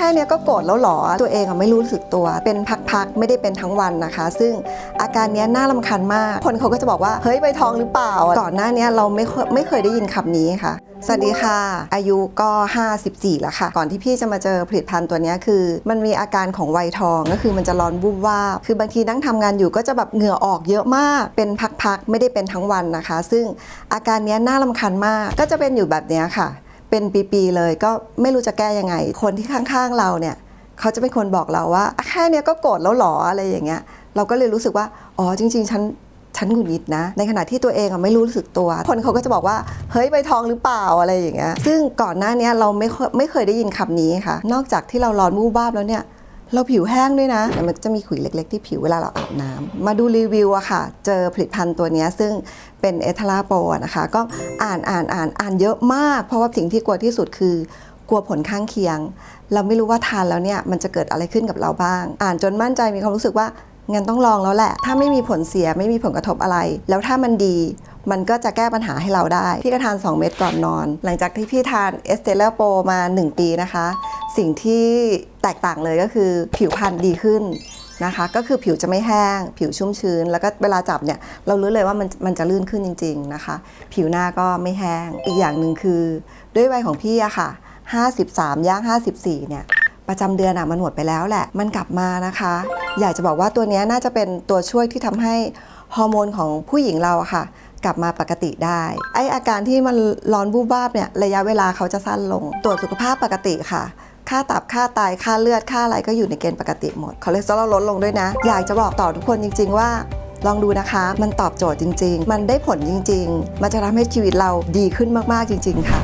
ค่เนี้ยก็โกรธแล้วหรอ ตัวเองอะไม่รู้สึกตัว เป็นพักๆ ไม่ได้เป็นทั้งวันนะคะ ซึ่งอาการเนี้ยน่ารำคาญมาก คนเขาก็จะบอกว่า เฮ้ยใบทองหรือเปล่า ก่อนหน้าเนี้ยเราไม่เคยไม่เคยได้ยินคำนี้ค่ะ สวัสดีค่ะ อายุก็ 54 แล้วค่ะ ก่อนที่พี่จะมาเจอผลิตภัณฑ์ตัวนี้คือ มันมีอาการของไวทองก็คือมันจะร้อนวูบวาบคือบางทีนั่งทำงานอยู่ก็จะแบบเหงื่อออกเยอะมาก เป็นพักๆ ไม่ได้เป็นทั้งวันนะคะ ซึ่งอาการนี้น่ารำคาญมาก ก็จะเป็นอยู่แบบนี้ค่ะ เป็นปีๆเลยก็ไม่รู้จะแก้ยังไง คนที่ข้างๆเราเนี่ยเขาจะเป็นคนบอกเราว่าแค่เนี้ยก็โกรธแล้วหรออะไรอย่างเงี้ย เราก็เลยรู้สึกว่าอ๋อจริง ๆ ฉันฉันหงุดหงิดนะ ในขณะที่ตัวเองอะไม่รู้สึกตัว คนเขาก็จะบอกว่า เฮ้ยใบทองหรือเปล่าอะไรอย่างเงี้ยซึ่งก่อนหน้านี้เราไม่ไม่เคยได้ยินคำนี้ค่ะ นอกจากที่เราร้อนวูบวาบแล้วเนี่ย เราผิวแห้งด้วยนะมันจะมีขุยเล็ก ๆ ที่ผิวเวลาเราอาบน้ำมาดูรีวิวอะค่ะ เจอผลิตภัณฑ์ตัวนี้ซึ่งเป็นเอทลาโปนะคะ ก็อ่านอ่านอ่านอ่านเยอะมาก เพราะว่าสิ่งที่กลัวที่สุดคือกลัวผลข้างเคียง เราไม่รู้ว่าทานแล้วเนี่ยมันจะเกิดอะไรขึ้นกับเราบ้าง อ่านจนมั่นใจมีความรู้สึกว่า งั้นต้องลองแล้วแหละ ถ้าไม่มีผลเสียไม่มีผลกระทบอะไร แล้วถ้ามันดีมันก็จะแก้ปัญหาให้เราได้ พี่ก็ทาน 2 เม็ดก่อนนอน หลังจากที่พี่ทานเอสเตเลโปมา 1 ปีนะคะ สิ่งที่แตกต่างเลยก็คือผิวพรรณดีขึ้นนะคะ ก็คือผิวจะไม่แห้ง ผิวชุ่มชื้น แล้วก็เวลาจับเนี่ย เรารู้เลยว่ามันมันจะลื่นขึ้นจริง ๆนะคะ ผิวหน้าก็ไม่แห้ง อีกอย่างหนึ่งคือ ด้วยวัยของพี่อะค่ะ 53ย่าง54เนี่ย ประจำเดือนอะมันหมดไปแล้วแหละมันกลับมานะคะ อยากจะบอกว่าตัวนี้น่าจะเป็นตัวช่วยที่ทำให้ฮอร์โมนของผู้หญิงเราอะค่ะ กลับมาปกติได้ ไออาการที่มันร้อนบูบวาบเนี่ยระยะเวลาเขาจะสั้นลง ตรวจสุขภาพปกติค่ะ ค่าตับค่าไตค่าเลือดค่าอะไรก็อยู่ในเกณฑ์ปกติหมดคอเลสเตอรอลลดลงด้วยนะ อยากจะบอกต่อทุกคนจริง ๆ ว่าลองดูนะคะ มันตอบโจทย์จริง ๆ มันได้ผลจริง ๆ มันจะทำให้ชีวิตเราดีขึ้นมาก ๆ จริง ๆ ค่ะ